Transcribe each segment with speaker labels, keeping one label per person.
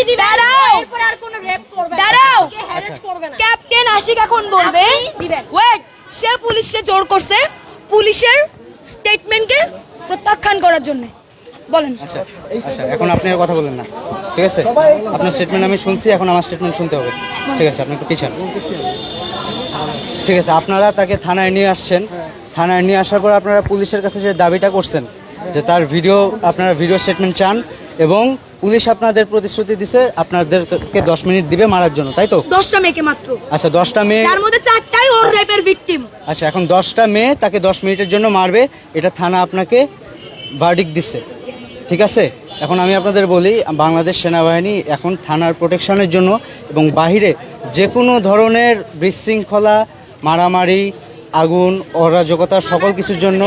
Speaker 1: শাস্তি
Speaker 2: দাঁড়াও।
Speaker 1: এরপর আর কোনো রেপ করবে
Speaker 2: দাঁড়াও।
Speaker 1: harass করবে না।
Speaker 2: ক্যাপ্টেন আশিক এখন বলবে
Speaker 1: দিবেন।
Speaker 2: ওয়েট সে পুলিশকে জোর করছে পুলিশের স্টেটমেন্টকে প্রত্যাখ্যান করার জন্য। বলেন।
Speaker 3: আচ্ছা আচ্ছা এখন আপনি আর কথা বলেন না ঠিক আছে? আপনার স্টেটমেন্ট আমি শুনছি এখন আমার স্টেটমেন্ট শুনতে হবে। ঠিক আছে আপনি একটু পিছান। ঠিক আছে আপনারা তাকে থানায় নিয়ে আসছেন। থানায় নিয়ে আসার পর আপনারা পুলিশের কাছে যে দাবিটা করছেন যে তার ভিডিও আপনারা ভিডিও স্টেটমেন্ট চান এবং পুলিশ আপনাদের প্রতিশ্রুতি দিছে আপনাদেরকে দশ মিনিট দিবে মারার জন্য তাই তো?
Speaker 2: দশটা মেয়েকে মাত্র।
Speaker 3: আচ্ছা দশটা মেয়ে
Speaker 2: যার মধ্যে চারটাই ওর রেপের ভিকটিম
Speaker 3: আচ্ছা এখন দশটা মেয়ে তাকে দশ মিনিটের জন্য মারবে এটা থানা আপনাকে ভার্ডিক দিচ্ছে ঠিক আছে? এখন আমি আপনাদের বলি বাংলাদেশ সেনাবাহিনী এখন থানার প্রোটেকশনের জন্য এবং বাহিরে যে কোনো ধরনের বিশৃঙ্খলা মারামারি আগুন অরাজকতা সকল কিছুর জন্য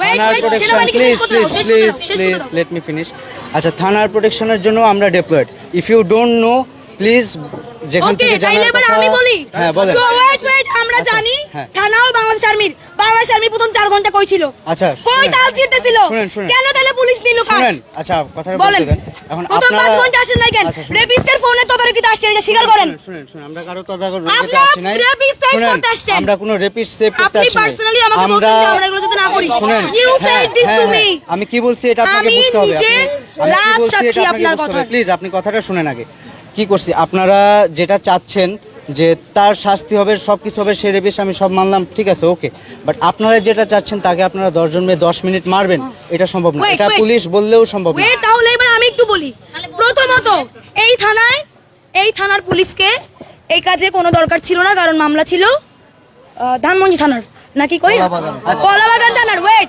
Speaker 3: থানার protection please please please please let me finish আচ্ছা থানার প্রোটেকশনের জন্য আমরা deployed if you don't know please যেখান থেকে জানার কথা
Speaker 2: আমি বলি।
Speaker 3: হ্যাঁ বলেন।
Speaker 2: আমরা
Speaker 3: আচ্ছা,
Speaker 2: জানি
Speaker 3: হ্যাঁ।
Speaker 2: থানাও বাংলাদেশ আর্মির। বাংলাদেশ আর্মি প্রথম চার ঘণ্টা কই ছিল?
Speaker 3: আচ্ছা,
Speaker 2: কই তাল
Speaker 3: শুনেন।
Speaker 2: কেন তাহলে পুলিশ নিল কাজ?
Speaker 3: শুনেন আচ্ছা
Speaker 2: কথা
Speaker 3: বলতে দেন। এখন
Speaker 2: প্রথম পাঁচ
Speaker 3: আপনারা
Speaker 2: ঘণ্টা আসেন নাই কেন?
Speaker 3: আচ্ছা।
Speaker 2: রেপিস্টের ফোনে তদারকিতে আসছেন এটা স্বীকার করেন।
Speaker 3: শুনেন, শুনেন আমরা কারও তদারকিতে
Speaker 2: আপনারা
Speaker 3: আসি নাই।
Speaker 2: করতে।
Speaker 3: আমরা কোনো রেপিস্ট সেভ করতে
Speaker 2: আপনি
Speaker 3: আসি নাই।
Speaker 2: personally আমাকে বলছেন যে আমরা এগুলো যাতে না করি।
Speaker 3: শুনেন
Speaker 2: said this
Speaker 3: হ্যাঁ,
Speaker 2: to
Speaker 3: হ্যাঁ, আমি কি বলছি এটা আপনাকে বুঝতে হবে
Speaker 2: নিজে
Speaker 3: আপনি-
Speaker 2: সাক্ষী আপনার
Speaker 3: প্লিজ আপনি কথাটা শুনেন আগে। কি করছি? আপনারা যেটা চাচ্ছেন যে তার শাস্তি হবে সব কিছু হবে সে রেপিস আমি সব মানলাম ঠিক আছে ওকে। বাট আপনারা যেটা চাচ্ছেন তাকে আপনারা দশজন মেয়ে দশ মিনিট মারবেন এটা সম্ভব না। এটা পুলিশ বললেও সম্ভব না।
Speaker 2: তাহলে এবার আমি একটু বলি। প্রথমত এই থানায় এই থানার পুলিশকে এই কাজে কোনো দরকার ছিল না কারণ মামলা ছিল ধানমন্ডি থানার। নাকি কই? কলাবাগান। থানার ওয়েট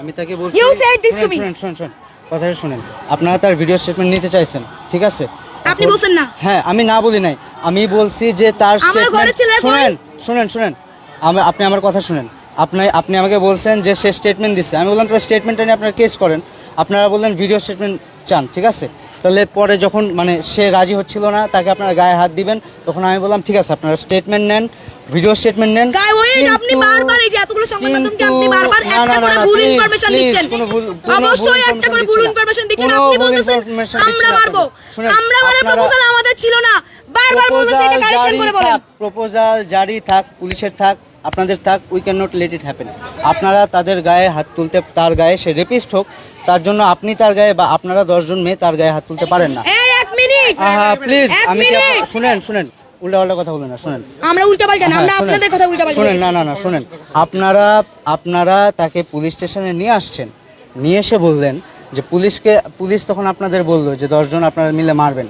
Speaker 3: আমি তাকে বলছি
Speaker 2: You said this to
Speaker 3: শুনেন,
Speaker 2: me.
Speaker 3: শুনেন শুনেন শুনেন। কথাটা শুনেন। আপনারা তার ভিডিও স্টেটমেন্ট নিতে চাইছেন ঠিক আছে?
Speaker 2: আপনি
Speaker 3: এখন-
Speaker 2: বলছেন না।
Speaker 3: হ্যাঁ আমি না বলি নাই। আমি বলছি যে তার
Speaker 2: আমার
Speaker 3: স্টেটমেন্ট
Speaker 2: ছেলের বই-
Speaker 3: শুনেন শুনেন শুনেন। আমি আপনি আমার কথা শুনেন। আপনি আপনি আমাকে বলছেন যে সে স্টেটমেন্ট দিচ্ছে আমি বললাম তার স্টেটমেন্টটা নিয়ে আপনারা কেস করেন। আপনারা বললেন ভিডিও স্টেটমেন্ট চান ঠিক আছে? তাহলে পরে যখন মানে সে রাজি হচ্ছিল না তাকে আপনারা গায়ে হাত দিবেন তখন আমি বললাম ঠিক আছে আপনারা স্টেটমেন্ট নেন। ভিডিও স্টেটমেন্ট নেন।
Speaker 2: গায়ে ওই আপনি বারবার এই যে এতগুলো সংবাদ মাধ্যমকে আপনি বারবার একটা করে ভুল ইনফরমেশন দিচ্ছেন। অবশ্যই একটা করে ভুল ইনফরমেশন দিচ্ছেন। আপনি বলতেছেন আমরা মারবো আমরা
Speaker 3: আপনারা-
Speaker 2: প্রপোজাল আমাদের ছিল না। বারবার বলতেছেন এটা কারেকশন করে বলেন।
Speaker 3: প্রপোজাল জারি থাক পুলিশের থাক আপনাদের থাক we can not let it happen আপনারা তাদের গায়ে হাত তুলতে তার গায়ে সে রেপিস্ট হোক তার জন্য আপনি তার গায়ে বা আপনারা দশজন মেয়ে তার গায়ে হাত তুলতে পারেন না।
Speaker 2: এই এক মিনিট।
Speaker 3: আহা প্লিজ আমি শুনেন শুনেন। কথা না শুনেন।
Speaker 2: আমরা উল্টা না আমরা
Speaker 3: হ্যাঁ,
Speaker 2: আপনাদের কথা উল্টা পাল্টা
Speaker 3: না না না শুনেন। আপনারা আপনারা তাকে পুলিশ স্টেশনে নিয়ে আসছেন। নিয়ে এসে বললেন যে পুলিশকে পুলিশ তখন আপনাদের বলল যে দশজন আপনারা মিলে মারবেন।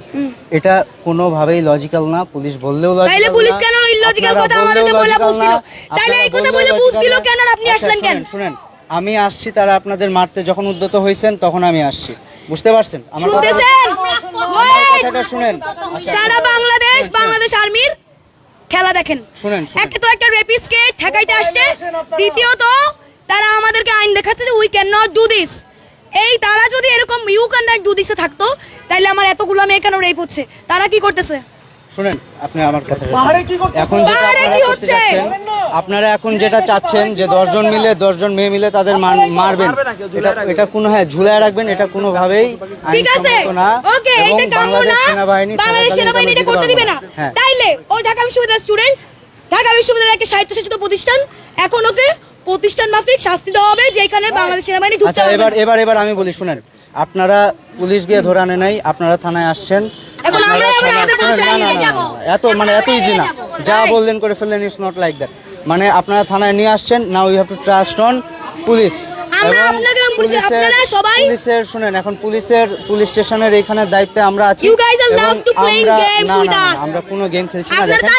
Speaker 3: এটা কোনোভাবেই লজিক্যাল না পুলিশ বললেও লজিক্যাল
Speaker 2: তাইলে পুলিশ কেন ইলজিক্যাল কথা আমাদেরকে বলে বুঝছিল? তাইলে এই কথা বলে বুঝছিল কেন আপনি আসলেন কেন?
Speaker 3: আচ্ছা, শুনেন। আমি আসছি তারা আপনাদের মারতে যখন উদ্যত হয়েছেন তখন আমি আসছি। বুঝতে পারছেন? আমার কথাটা শুনেন। আচ্ছা,
Speaker 2: সারা বাংলাদেশ খেলা দেখেন।
Speaker 3: শুনেন, শুনেন।
Speaker 2: একে তো একটা রেপিসকে ঠেকাইতে আসছে। দ্বিতীয়ত তারা আমাদেরকে আইন দেখাচ্ছে যে we can not do this. এই তারা যদি এরকম ইউ ক্যান নট ডু দিসে থাকতো তাহলে আমার এতগুলো মেয়ে কেন রেপ হচ্ছে? তারা কি করতেছে?
Speaker 3: শুনেন আপনি আমার কথা? এখন যেটা আপনারা করতে চাচ্ছেন আপনারা এখন যেটা চাচ্ছেন যে দশজন মিলে দশজন মেয়ে মিলে তাদের মারবেন। এটা এটা কোনো হ্যাঁ ঝুলায় রাখবেন এটা কোনোভাবেই
Speaker 2: ঠিক আছে। ওকে
Speaker 3: এবং
Speaker 2: কাম্য
Speaker 3: বাংলাদেশ
Speaker 2: না
Speaker 3: সেনাবাহিনী
Speaker 2: বাংলাদেশ
Speaker 3: থাকাকালীন
Speaker 2: সেনাবাহিনী এটা
Speaker 3: এটা
Speaker 2: করতে দিবে না।
Speaker 3: হ্যাঁ।
Speaker 2: তাইলে ও ঢাকা বিশ্ববিদ্যালয়ের স্টুডেন্ট ঢাকা বিশ্ববিদ্যালয় একটা সাহিত্যশাসিত প্রতিষ্ঠান এখন ওকে প্রতিষ্ঠান মাফিক শাস্তি দেওয়া হবে যেখানে বাংলাদেশ সেনাবাহিনী
Speaker 3: আচ্ছা এবার এবার এবার আমি বলি শুনেন আপনারা পুলিশ গিয়ে ধরে আনে নাই আপনারা থানায় আসছেন
Speaker 2: এখন আমরা আমাদের পরিচয় নিয়ে
Speaker 3: না, এত মানে এত ইজি না। যা বললেন করে ফেললেন ইটস নট লাইক দ্যাট মানে আপনারা থানায় নিয়ে আসছেন now you have to trust on police
Speaker 2: পুলিশের-
Speaker 3: শুনেন এখন পুলিশের পুলিশ স্টেশনের দায়িত্বে আমরা আছি। আমরা- কোনো গেম খেলছি না।
Speaker 2: আপনারা
Speaker 3: দেখেন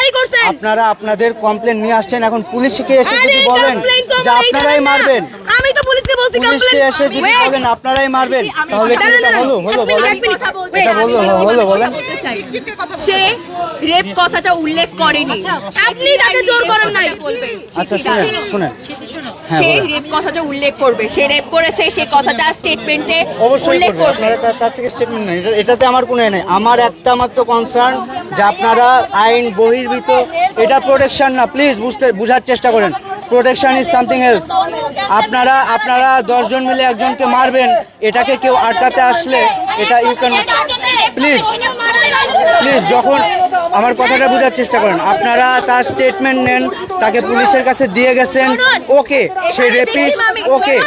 Speaker 3: আপনারা আপনাদের কমপ্লেন নিয়ে আসছেন এখন পুলিশকে এসে যদি বলেন যে আপনারাই মারবেন
Speaker 2: বলছি
Speaker 3: পুলিশকে এসে যদি বলেন আপনারাই মারবেন তাহলে কি এটা হলো হলো বলেন এটা বলল হলো বলেন
Speaker 4: সে রেপ কথাটা উল্লেখ করেনি।
Speaker 2: আপনি তাকে জোর করেন নাই।
Speaker 3: আচ্ছা শুনেন শুনেন।
Speaker 4: সে রেপ কথাটা উল্লেখ করবে। সে রেপ করেছে সে কথাটা স্টেটমেন্টে
Speaker 3: অবশ্যই
Speaker 4: উল্লেখ
Speaker 3: করবে। তার- থেকে স্টেটমেন্ট এটাতে আমার কোনো নেই। আমার একটা মাত্র কনসার্ন যে আপনারা আইন বহির্ভূত এটা প্রোটেকশন না। প্লিজ বুঝতে বুঝার চেষ্টা করেন। প্রোটেকশন ইজ সামথিং এলস আপনারা আপনারা দশজন মিলে একজনকে মারবেন, এটাকে কেউ আটকাতে আসলে এটা ইউ ক্যান প্লিজ প্লিজ যখন আমার কথাটা বোঝার চেষ্টা করেন, আপনারা তার স্টেটমেন্ট নেন, তাকে পুলিশের কাছে দিয়ে গেছেন, ওকে সে রেপিস ওকে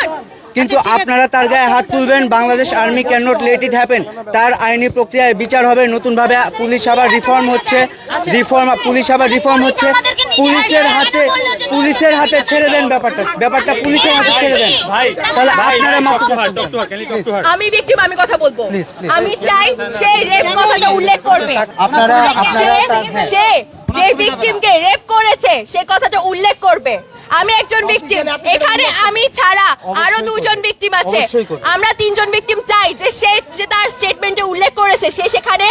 Speaker 3: কিন্তু আপনারা তার গায়ে হাত তুলবেন Bangladesh army can not let it happen. তার আইনি প্রক্রিয়ায় বিচার হবে নতুনভাবে পুলিশ আবার রিফর্ম হচ্ছে। রিফর্ম পুলিশ আবার রিফর্ম হচ্ছে। পুলিশের হাতে পুলিশের হাতে ছেড়ে দেন ব্যাপারটা। ব্যাপারটা পুলিশের হাতে ছেড়ে দেন। তাহলে আপনারা।
Speaker 4: আমি ভিকটিম আমি কথা বলব. আমি চাই সেই রেপ কথাটা উল্লেখ করবে।
Speaker 3: আপনারা আপনারা।
Speaker 4: সে যে ভিকটিমকে রেপ করেছে সে কথাটা উল্লেখ করবে। আমি একজন ব্যক্তি এখানে আমি ছাড়া
Speaker 3: আরও
Speaker 4: দুজন
Speaker 3: ব্যক্তি
Speaker 4: ভিকটিম আছে। আমরা তিনজন ব্যক্তি চাই যে সে যে তার স্টেটমেন্টে উল্লেখ করেছে সে সেখানে